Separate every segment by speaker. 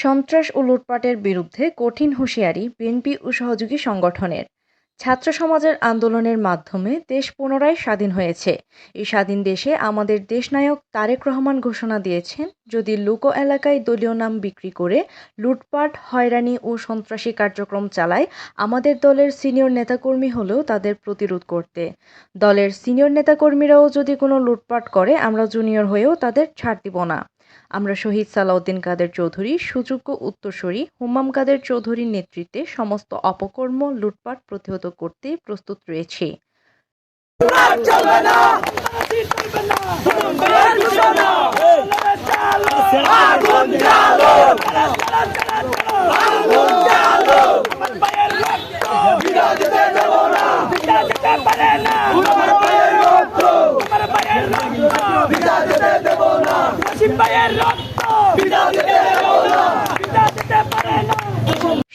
Speaker 1: সন্ত্রাস ও লুটপাটের বিরুদ্ধে কঠিন হুঁশিয়ারি বিএনপি ও সহযোগী সংগঠনের। ছাত্র সমাজের আন্দোলনের মাধ্যমে দেশ পুনরায় স্বাধীন হয়েছে। এই স্বাধীন দেশে আমাদের দেশনায়ক তারেক রহমান ঘোষণা দিয়েছেন, যদি লুকো এলাকায় দলীয় নাম বিক্রি করে লুটপাট, হয়রানি ও সন্ত্রাসী কার্যক্রম চালায়, আমাদের দলের সিনিয়র নেতাকর্মী হলেও তাদের প্রতিরোধ করতে। দলের সিনিয়র নেতাকর্মীরাও যদি কোনো লুটপাট করে, আমরা জুনিয়র হয়েও তাদের ছাড় দিব না। আমরা শহীদ সালাউদ্দিন কাদের চৌধুরী সুযোগ্য উত্তরসূরি হুমাম কাদের চৌধুরীর নেতৃত্বে সমস্ত অপকর্ম লুটপাট প্রতিহত করতে প্রস্তুত রয়েছি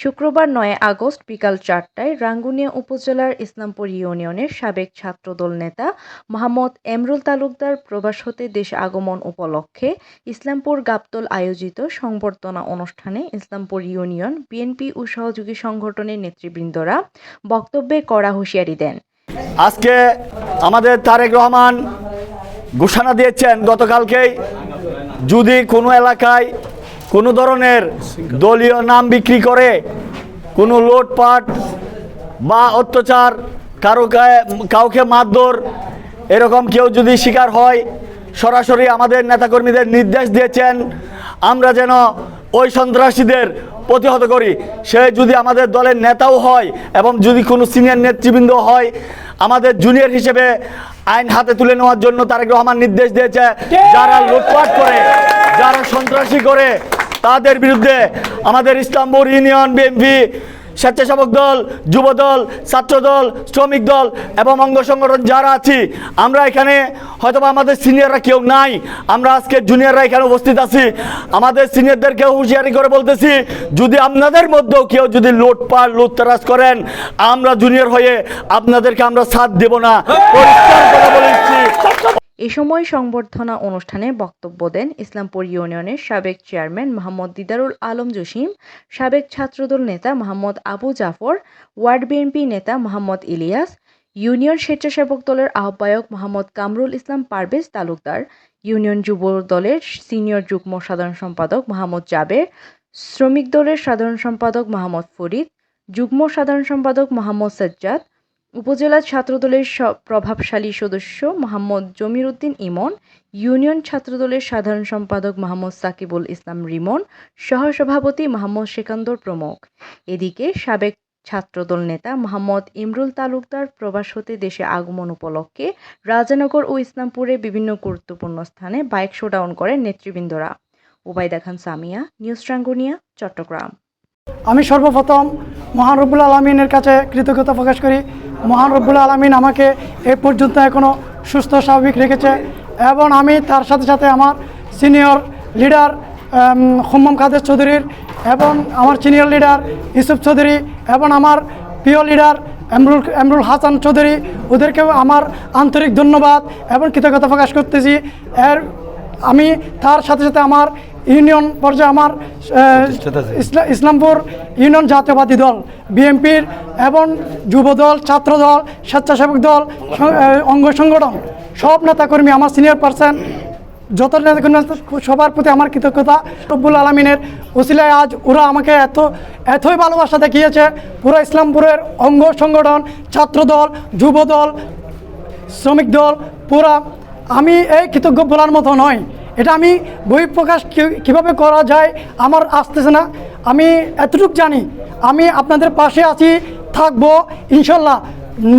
Speaker 1: শুক্রবার নয় আগস্ট বিকাল চারটায় রাঙ্গুনিয়া উপজেলার ইসলামপুর ইউনিয়নের সাবেক ছাত্রদল নেতা মোহাম্মদ এমরুল তালুকদার প্রবাস হতে দেশ আগমন উপলক্ষে ইসলামপুর গাবতল আয়োজিত সংবর্ধনা অনুষ্ঠানে ইসলামপুর ইউনিয়ন, বিএনপি ও সহযোগী সংগঠনের নেতৃবৃন্দরা বক্তব্যে কড়া হুঁশিয়ারি দেন।
Speaker 2: আজকে আমাদের তারেক রহমান ঘোষণা দিয়েছেন, গতকালকেই যদি কোনো এলাকায় কোনো ধরনের দলীয় নাম বিক্রি করে, কোনো লোটপাট বা অত্যাচার কারও কাউকে মারধর, এরকম কেউ যদি শিকার হয়, সরাসরি আমাদের নেতাকর্মীদের নির্দেশ দিয়েছেন, আমরা যেন ওই সন্ত্রাসীদের প্রতিহত করি। সে যদি আমাদের দলের নেতাও হয় এবং যদি কোনো সিনিয়র নেতৃবৃন্দ হয় আমাদের জুনিয়র হিসেবে আইন হাতে তুলে নেওয়ার জন্য তারেক রহমান নির্দেশ দিয়েছে। যারা লুটপাট করে, যারা সন্ত্রাসী করে, তাদের বিরুদ্ধে আমাদের ইসলামপুর ইউনিয়ন বিএনপি, স্বেচ্ছাসেবক দল, যুব দল ছাত্র দল শ্রমিক দল এবং অঙ্গ সংগঠন যারা আছি, আমরা এখানে হয়তোবা আমাদের সিনিয়ররা কেউ নাই। আমরা আজকে জুনিয়ররা এখানে উপস্থিত আছি। আমাদের সিনিয়রদেরকে হুঁশিয়ারি করে বলতেছি, যদি আপনাদের মধ্যেও কেউ যদি লুটপাট, লুটতারাজ করেন, আমরা জুনিয়র হয়ে আপনাদেরকে আমরা সাথ দেব না। পরিষ্কার কথা বলেছি
Speaker 1: এ সময় সংবর্ধনা অনুষ্ঠানে বক্তব্য দেন ইসলামপুর ইউনিয়নের সাবেক চেয়ারম্যান মোহাম্মদ দিদারুল আলম জসিম, সাবেক ছাত্রদল নেতা মোহাম্মদ আবু জাফর, ওয়ার্ড বিএনপি নেতা মোহাম্মদ ইলিয়াস ইউনিয়ন স্বেচ্ছাসেবক দলের আহ্বায়ক মোহাম্মদ কামরুল ইসলাম পারভেজ তালুকদার, ইউনিয়ন যুব দলের সিনিয়র যুগ্ম সাধারণ সম্পাদক মোহাম্মদ জাবের, শ্রমিক দলের সাধারণ সম্পাদক মোহাম্মদ ফরিদ, যুগ্ম সাধারণ সম্পাদক মোহাম্মদ সাজ্জাদ, উপজেলা ছাত্রদলের প্রভাবশালী সদস্য মোহাম্মদ জমির উদ্দিন ইমন, ইউনিয়ন ছাত্রদলের সাধারণ সম্পাদক মোহাম্মদ সাকিবুল ইসলাম রিমন, সহসভাপতি মোহাম্মদ সেকান্দর প্রমুখ। এদিকে সাবেক ছাত্রদল নেতা মোহাম্মদ ইমরুল তালুকদার প্রবাস হতে দেশে আগমন উপলক্ষে রাজানগর ও ইসলামপুরে বিভিন্ন গুরুত্বপূর্ণ স্থানে বাইক শোডাউন করেন নেতৃবৃন্দরা। ওবায়দা খান সামিয়া, নিউজ রাঙ্গুনিয়া চট্টগ্রাম।
Speaker 3: আমি সর্বপ্রথম মহান আলমিনের কাছে কৃতজ্ঞতা প্রকাশ করি। মহান আলমিন আমাকে এ পর্যন্ত এখনও সুস্থ, স্বাভাবিক রেখেছে এবং আমি তার সাথে সাথে আমার সিনিয়র লিডার হোম্মম কাদের চৌধুরীর এবং আমার সিনিয়র লিডার ইউসুফ চৌধুরী এবং আমার প্রিয় লিডার এমরুল এমরুল হাসান চৌধুরী ওদেরকেও আমার আন্তরিক ধন্যবাদ এবং কৃতজ্ঞতা প্রকাশ করতেছি। এর আমি তার সাথে সাথে আমার ইউনিয়ন পর্যায়ে আমার ইসলামপুর ইউনিয়ন জাতীয়বাদী দল বিএনপির এবং যুব দল ছাত্র দল স্বেচ্ছাসেবক দল অঙ্গ সংগঠন সব নেতাকর্মী আমার সিনিয়র পার্সন যত নেতাকর্মী সবার প্রতি আমার কৃতজ্ঞতা। রব্বুল আলমিনের ওসিলায় আজ ওরা আমাকে এত, এতই ভালোবাসা দেখিয়েছে। পুরো ইসলামপুরের অঙ্গ সংগঠন, ছাত্রদল, যুবদল, শ্রমিক দল, পুরা। আমি এই কৃতজ্ঞ বলার মতো নয়। এটা আমি বহিঃপ্রকাশ কীভাবে করা যায় আমার আসতেছে না। আমি এতটুকু জানি। আমি আপনাদের পাশে আছি, থাকব, ইনশাল্লাহ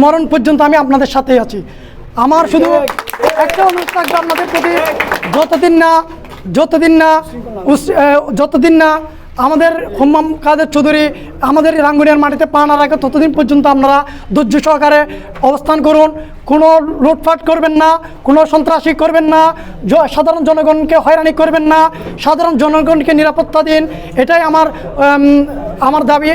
Speaker 3: মরণ পর্যন্ত আমি আপনাদের সাথেই আছি। আমার শুধু একটা অনুরোধ থাকবে আপনাদের প্রতি যতদিন না যতদিন না যতদিন না আমাদের হোম্মাম কাদের চৌধুরী আমাদের রাঙ্গুনিয়ার মাটিতে পা না রাখে, ততদিন পর্যন্ত আপনারা ধৈর্য সহকারে অবস্থান করুন। কোনো লুটপাট করবেন না, কোনো সন্ত্রাসী করবেন না সাধারণ জনগণকে হয়রানি করবেন না, সাধারণ জনগণকে নিরাপত্তা দিন। এটাই আমার আমার দাবি।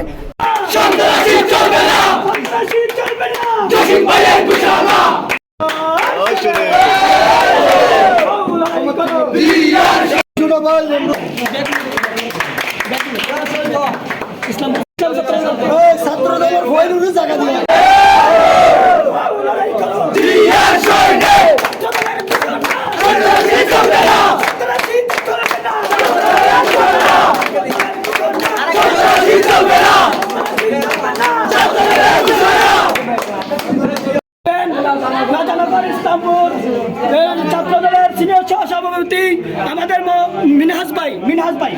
Speaker 4: সভাপতি আমাদের মিনহাজ ভাই মিনহাজ ভাই।